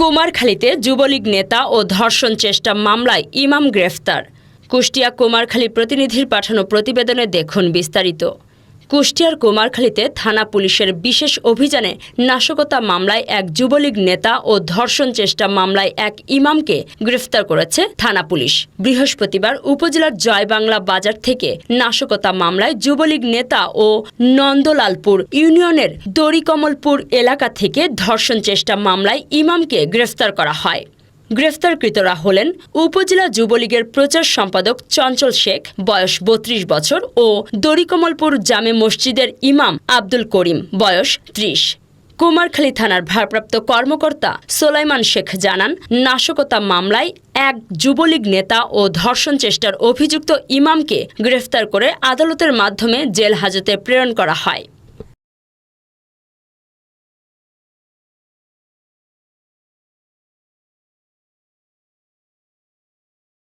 কুমারখালীতে যুবলীগ নেতা ও ধর্ষণ চেষ্টা মামলায় ইমাম গ্রেফতার। কুষ্টিয়া কুমারখালী প্রতিনিধির পাঠানো প্রতিবেদনে দেখুন বিস্তারিত। কুষ্টিয়ার কুমারখালীতে থানা পুলিশের বিশেষ অভিযানে নাশকতা মামলায় এক যুবলীগ নেতা ও ধর্ষণ চেষ্টা মামলায় এক ইমামকে গ্রেফতার করেছে থানা পুলিশ। বৃহস্পতিবার উপজেলার জয়বাংলা বাজার থেকে নাশকতা মামলায় যুবলীগ নেতা ও নন্দলালপুর ইউনিয়নের দড়িকমলপুর এলাকা থেকে ধর্ষণ চেষ্টা মামলায় ইমামকে গ্রেফতার করা হয়। গ্রেফতারকৃতরা হলেন উপজেলা যুবলীগের প্রচার সম্পাদক চঞ্চল শেখ, বয়স বত্রিশ বছর, ও দড়িকমলপুর জামে মসজিদের ইমাম আব্দুল করিম, বয়স ত্রিশ। কুমারখালী থানার ভারপ্রাপ্ত কর্মকর্তা সোলাইমান শেখ জানান, নাশকতা মামলায় এক যুবলীগ নেতা ও ধর্ষণ চেষ্টার অভিযুক্ত ইমামকে গ্রেফতার করে আদালতের মাধ্যমে জেল হাজতে প্রেরণ করা হয়।